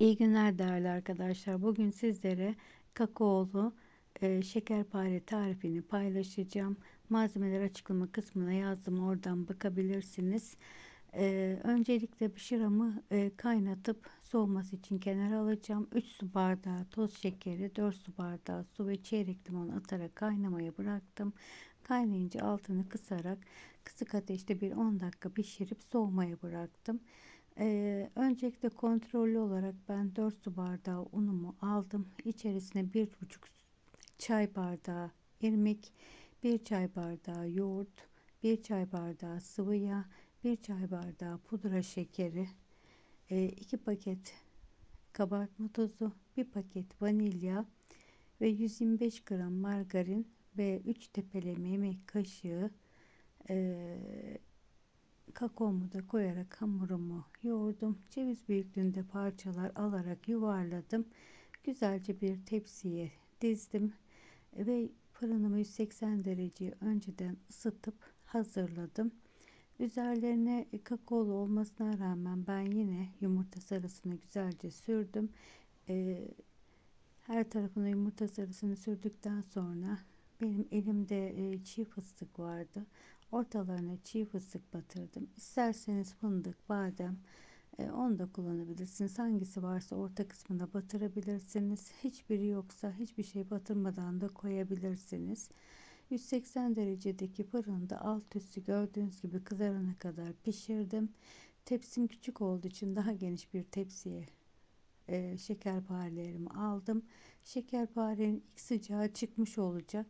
İyi günler değerli arkadaşlar. Bugün sizlere kakaolu e, şekerpare tarifini paylaşacağım. Malzemeler açıklama kısmına yazdım. Oradan bakabilirsiniz. E, öncelikle şıramı e, kaynatıp soğuması için kenara alacağım. 3 su bardağı toz şekeri, 4 su bardağı su ve çeyrek limon atarak kaynamaya bıraktım. Kaynayınca altını kısarak kısık ateşte bir 10 dakika pişirip soğumaya bıraktım. Ee, öncelikle kontrollü olarak ben 4 su bardağı unumu aldım. İçerisine 1,5 çay bardağı irmik, 1 çay bardağı yoğurt, 1 çay bardağı sıvı yağ, 1 çay bardağı pudra şekeri, 2 paket kabartma tozu, 1 paket vanilya ve 125 gram margarin ve 3 tepeleme yemek kaşığı e, kakaomu da koyarak hamurumu yoğurdum. Ceviz büyüklüğünde parçalar alarak yuvarladım. Güzelce bir tepsiye dizdim ve fırınımı 180 dereceye önceden ısıtıp hazırladım. Üzerlerine kakaolu olmasına rağmen ben yine yumurta sarısını güzelce sürdüm. Ee, her tarafına yumurta sarısını sürdükten sonra benim elimde e, çiğ fıstık vardı. Ortalarına çiğ fıstık batırdım. İsterseniz fındık, badem e, onu da kullanabilirsiniz. Hangisi varsa orta kısmına batırabilirsiniz. Hiçbiri yoksa hiçbir şey batırmadan da koyabilirsiniz. 180 derecedeki fırında alt üstü gördüğünüz gibi kızarana kadar pişirdim. Tepsim küçük olduğu için daha geniş bir tepsiye e, şekerparelerimi aldım. Şekerparenin ilk sıcağı çıkmış olacak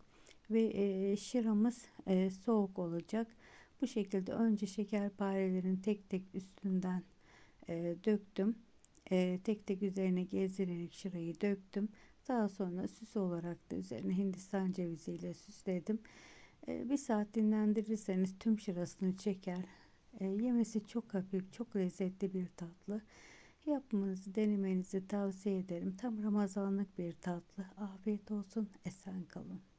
ve e, şıramız e, soğuk olacak. Bu şekilde önce şekerparelerin tek tek üstünden e, döktüm. E, tek tek üzerine gezdirerek şırayı döktüm. Daha sonra süs olarak da üzerine hindistan cevizi ile süsledim. E, bir saat dinlendirirseniz tüm şırasını çeker. E, yemesi çok hafif, çok lezzetli bir tatlı. Yapmanızı, denemenizi tavsiye ederim. Tam Ramazanlık bir tatlı. Afiyet olsun, esen kalın.